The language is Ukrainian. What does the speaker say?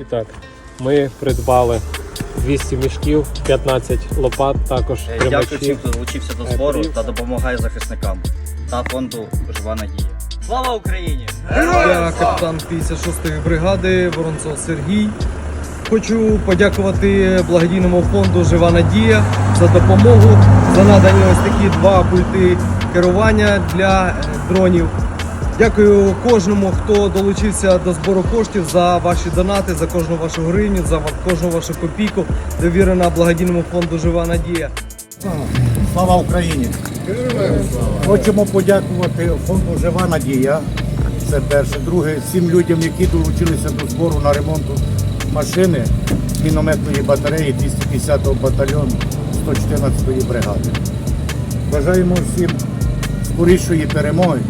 І так, ми придбали 200 мішків, 15 лопат, також Е, Дякую всім, хто долучився до Е, збору та допомагає захисникам та фонду Жива Надія. Слава Україні! Я капітан 56-ї бригади Воронцов Сергій. Хочу подякувати благодійному фонду Жива Надія за допомогу, за надані ось такі два пульти керування для е, дронів. Дякую кожному, хто долучився до збору коштів за ваші донати, за кожну вашу гривню, за кожну вашу копійку, довірена благодійному фонду Жива Надія. Слава Україні! Хочемо подякувати фонду Жива Надія. Це перше. Друге, всім людям, які долучилися до збору на ремонт машини мінометної батареї 250-го батальйону 114-ї бригади. Бажаємо всім скорішої перемоги